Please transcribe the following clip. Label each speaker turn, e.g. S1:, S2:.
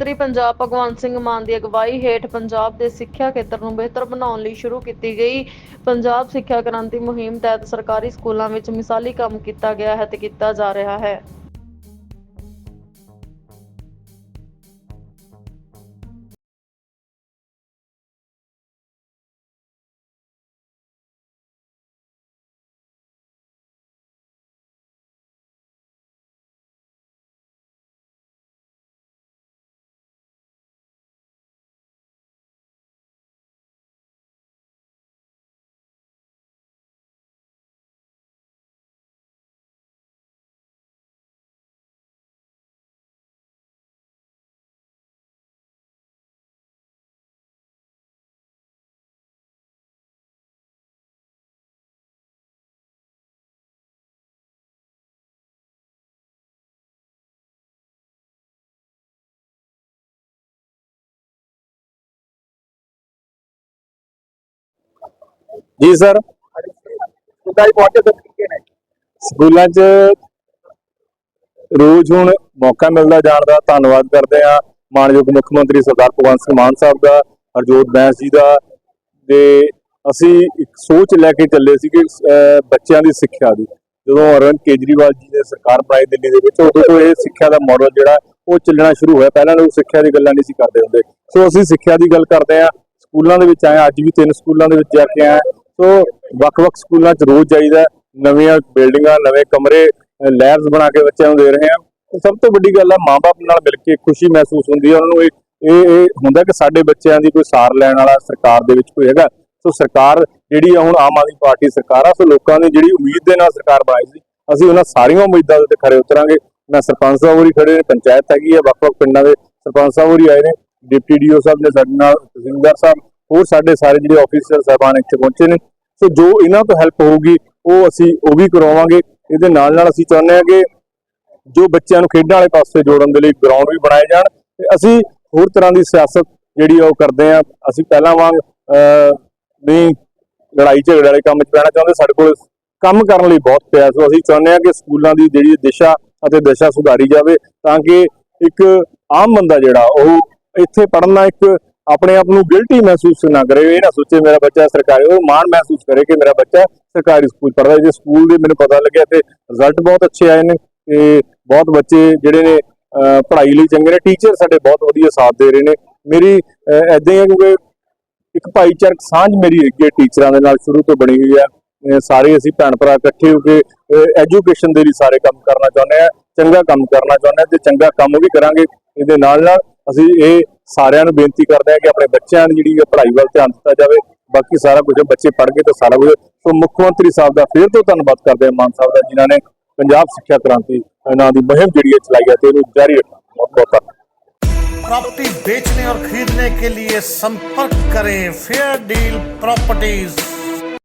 S1: ਮੰਤਰੀ ਪੰਜਾਬ ਭਗਵੰਤ ਸਿੰਘ ਮਾਨ ਦੀ ਅਗਵਾਈ ਹੇਠ ਪੰਜਾਬ ਦੇ ਸਿੱਖਿਆ ਖੇਤਰ ਨੂੰ ਬਿਹਤਰ ਬਣਾਉਣ ਲਈ ਸ਼ੁਰੂ ਕੀਤੀ ਗਈ। ਪੰਜਾਬ ਸਿੱਖਿਆ ਕ੍ਰਾਂਤੀ ਮੁਹਿੰਮ ਤਹਿਤ ਸਰਕਾਰੀ ਸਕੂਲਾਂ ਵਿੱਚ ਮਿਸਾਲੀ ਕੰਮ ਕੀਤਾ ਗਿਆ ਹੈ ਤੇ ਕੀਤਾ ਜਾ ਰਿਹਾ ਹੈ।
S2: ਜੀ ਸਰ।
S3: ਸਕੂਲਾਂ 'ਚ ਪਹੁੰਚੇ ਤਾਂ ਤਰੀਕੇ ਨੇ
S2: ਸਕੂਲਾਂ 'ਚ ਰੋਜ਼ ਹੁਣ ਮੌਕਾ ਮਿਲਦਾ ਜਾਣ ਦਾ। ਧੰਨਵਾਦ ਕਰਦੇ ਆ ਮਾਨਯੋਗ ਮੁੱਖ ਮੰਤਰੀ ਸਰਦਾਰ ਭਗਵੰਤ ਸਿੰਘ ਮਾਨ ਸਾਹਿਬ ਦਾ ਹਰਜੋਤ ਬੈਂਸ ਜੀ ਦਾ। ਤੇ ਅਸੀਂ ਇੱਕ ਸੋਚ ਲੈ ਕੇ ਚੱਲੇ ਸੀ ਕਿ ਬੱਚਿਆਂ ਦੀ ਸਿੱਖਿਆ ਦੀ। ਜਦੋਂ ਅਰਵਿੰਦ ਕੇਜਰੀਵਾਲ ਜੀ ਨੇ ਸਰਕਾਰ ਬਣਾਈ ਦਿੱਲੀ ਦੇ ਵਿੱਚ ਉਦੋਂ ਤੋਂ ਇਹ ਸਿੱਖਿਆ ਦਾ ਮਾਡਲ ਜਿਹੜਾ ਉਹ ਚੱਲਣਾ ਸ਼ੁਰੂ ਹੋਇਆ। ਪਹਿਲਾਂ ਲੋਕ ਸਿੱਖਿਆ ਦੀ ਗੱਲਾਂ ਨਹੀਂ ਸੀ ਕਰਦੇ ਹੁੰਦੇ। ਸੋ ਅਸੀਂ ਸਿੱਖਿਆ ਦੀ ਗੱਲ ਕਰਦੇ ਆ ਸਕੂਲਾਂ ਦੇ ਵਿੱਚ ਆਏ ਅੱਜ ਵੀ ਤਿੰਨ ਸਕੂਲਾਂ ਦੇ ਵਿੱਚ ਜਾ ਕੇ ਆਏ। ਸੋ ਵੱਖ-ਵੱਖ ਸਕੂਲਾਂ 'ਚ ਰੋਜ਼ ਜਾਈਦਾ, ਨਵੀਆਂ ਬਿਲਡਿੰਗਾਂ, ਨਵੇਂ ਕਮਰੇ ਲੈਬਸ ਬਣਾ ਕੇ ਬੱਚਿਆਂ ਨੂੰ ਦੇ ਰਹੇ ਆ ਸਭ ਤੋਂ ਵੱਡੀ ਗੱਲ ਹੈ ਮਾਪੇ ਨਾਲ ਮਿਲ ਕੇ ਖੁਸ਼ੀ ਮਹਿਸੂਸ ਹੁੰਦੀ ਹੈ ਉਹਨਾਂ ਨੂੰ ਇਹ ਇਹ ਹੁੰਦਾ ਕਿ ਸਾਡੇ ਬੱਚਿਆਂ ਦੀ ਕੋਈ ਸਾਰ ਲੈਣ ਵਾਲਾ ਸਰਕਾਰ ਦੇ ਵਿੱਚ ਕੋਈ ਹੈਗਾ। ਸੋ ਸਰਕਾਰ ਜਿਹੜੀ ਆ, ਹੁਣ ਆਮ ਆਦਮੀ ਪਾਰਟੀ ਸਰਕਾਰ ਆ, ਸੋ ਲੋਕਾਂ ਦੀ ਜਿਹੜੀ ਉਮੀਦ ਦੇ ਨਾਲ ਸਰਕਾਰ ਬਣਾਈ ਸੀ, ਅਸੀਂ ਉਹਨਾਂ ਸਾਰੀਆਂ ਉਮੀਦਾਂ ਦੇ ਉੱਤੇ ਖਰੇ ਉਤਰਾਂਗੇ। ਮੈਂ ਸਰਪੰਚ ਸਾਹਿਬ ਹੋਰੀ ਖੜੇ ਨੇ, ਪੰਚਾਇਤ ਹੈਗੀ ਹੈ ਵੱਖ-ਵੱਖ ਪਿੰਡਾਂ ਦੇ ਸਰਪੰਚ ਸਾਹਿਬ ਹੋਰੀ ਆਏ ਨੇ, ਡਿਪਟੀ ਡੀਓ ਸਾਹਿਬ ਨੇ ਸਾਡੇ ਨਾਲ, ਤਹਿਸੀਲਦਾਰ ਸਾਹਿਬ ਹੋਰ ਸਾਡੇ ਸਾਰੇ ਜਿਹੜੇ ਆਫੀਸਰ ਸਾਹਿਬਾਨ ਇੱਥੇ ਪਹੁੰਚੇ ਨੇ। ਸੋ ਜੋ ਇਹਨਾਂ ਤੋਂ ਹੈਲਪ ਹੋਊਗੀ ਉਹ ਅਸੀਂ ਉਹ ਵੀ ਕਰਵਾਵਾਂਗੇ ਇਹਦੇ ਨਾਲ ਨਾਲ ਅਸੀਂ ਚਾਹੁੰਦੇ ਹਾਂ ਕਿ ਜੋ ਬੱਚਿਆਂ ਨੂੰ ਖੇਡਾਂ ਵਾਲੇ ਪਾਸੇ ਜੋੜਨ ਦੇ ਲਈ ਗਰਾਊਂਡ ਵੀ ਬਣਾਏ ਜਾਣ ਤੇ ਅਸੀਂ ਹੋਰ ਤਰ੍ਹਾਂ ਦੀ ਸਿਆਸਤ ਜਿਹੜੀ ਆ ਉਹ ਕਰਦੇ ਆ ਅਸੀਂ ਪਹਿਲਾਂ ਵਾਂਗ ਅਹ, ਨਹੀਂ ਲੜਾਈ ਝਗੜੇ ਵਾਲੇ ਕੰਮ 'ਚ ਪੈਣਾ ਚਾਹੁੰਦੇ। ਸਾਡੇ ਕੋਲ ਕੰਮ ਕਰਨ ਲਈ ਬਹੁਤ ਪਿਆ। ਸੋ ਅਸੀਂ ਚਾਹੁੰਦੇ ਹਾਂ ਕਿ ਸਕੂਲਾਂ ਦੀ ਜਿਹੜੀ ਦਿਸ਼ਾ ਅਤੇ ਦਸ਼ਾ ਸੁਧਾਰੀ ਜਾਵੇ ਤਾਂ ਕਿ ਇੱਕ ਆਮ ਬੰਦਾ ਜਿਹੜਾ ਉਹ ਇੱਥੇ ਪੜ੍ਹਨਾ ਇੱਕ ਆਪਣੇ ਆਪ ਨੂੰ ਗਿਲਟੀ ਮਹਿਸੂਸ ਨਾ ਕਰੇ, ਇਹ ਨਾ ਸੋਚੇ ਮੇਰਾ ਬੱਚਾ ਸਰਕਾਰੀ, ਉਹ ਮਾਣ ਮਹਿਸੂਸ ਕਰੇ ਕਿ ਮੇਰਾ ਬੱਚਾ ਸਰਕਾਰੀ ਸਕੂਲ ਪੜ੍ਹਦਾ ਜੇ ਸਕੂਲ ਦੇ ਮੈਨੂੰ ਪਤਾ ਲੱਗਿਆ ਤੇ ਰਿਜ਼ਲਟ ਬਹੁਤ ਅੱਛੇ ਆਏ ਨੇ ਤੇ ਬਹੁਤ ਬੱਚੇ ਜਿਹੜੇ ਨੇ ਪੜ੍ਹਾਈ ਲਈ ਚੰਗੇ ਨੇ। ਟੀਚਰ ਸਾਡੇ ਬਹੁਤ ਵਧੀਆ ਸਾਥ ਦੇ ਰਹੇ ਨੇ। ਮੇਰੀ ਐਦਾਂ ਹੀ ਹੈ ਕਿਉਂਕਿ ਇੱਕ ਭਾਈਚਾਰਕ ਸਾਂਝ ਮੇਰੀ ਹੈਗੀ ਹੈ ਟੀਚਰਾਂ ਦੇ ਨਾਲ ਸ਼ੁਰੂ ਤੋਂ ਬਣੀ ਹੋਈ ਹੈ। ਸਾਰੇ ਅਸੀਂ ਭੈਣ ਭਰਾ ਇਕੱਠੇ ਹੋ ਕੇ ਐਜੂਕੇਸ਼ਨ ਦੇ ਲਈ ਸਾਰੇ ਕੰਮ ਕਰਨਾ ਚਾਹੁੰਦੇ ਆ ਚੰਗਾ ਕੰਮ ਕਰਨਾ ਚਾਹੁੰਦੇ ਆ ਤੇ ਚੰਗਾ ਕੰਮ ਵੀ ਕਰਾਂਗੇ, ਇਹਦੇ ਨਾਲ ਨਾਲ ਅਸੀਂ ਇਹ ਸਾਰਿਆਂ ਨੂੰ ਬੇਨਤੀ ਕਰਦੇ ਹਾਂ ਕਿ ਆਪਣੇ ਬੱਚਿਆਂ ਦੀ ਜਿਹੜੀ ਹੈ ਪੜ੍ਹਾਈ ਵੱਲ ਧਿਆਨ ਦਿੱਤਾ ਜਾਵੇ ਬਾਕੀ ਸਾਰਾ ਕੁਝ ਬੱਚੇ ਪੜ੍ਹ ਕੇ ਤਾਂ ਸਾਰਾ ਕੁਝ ਸੋ ਮੁੱਖ ਮੰਤਰੀ ਸਾਹਿਬ ਦਾ ਫਿਰ ਤੋਂ ਧੰਨਵਾਦ ਕਰਦੇ ਹਾਂ ਮਾਨ ਸਾਹਿਬ ਦਾ ਜਿਨ੍ਹਾਂ ਨੇ ਪੰਜਾਬ ਸਿੱਖਿਆ ਕ੍ਰਾਂਤੀ ਨਾਂ ਦੀ ਮੁਹਿੰਮ ਜਿਹੜੀ ਹੈ ਚਲਾਈ ਹੈ ਤੇ ਇਹਨੂੰ ਜਾਰੀ ਰੱਖਣਾ ਬਹੁਤ ਬਹੁਤ ਧੰਨਵਾਦ
S4: प्रॉपर्टी बेचने और खरीदने के लिए संपर्क करें फेयर डील प्रॉपर्टीज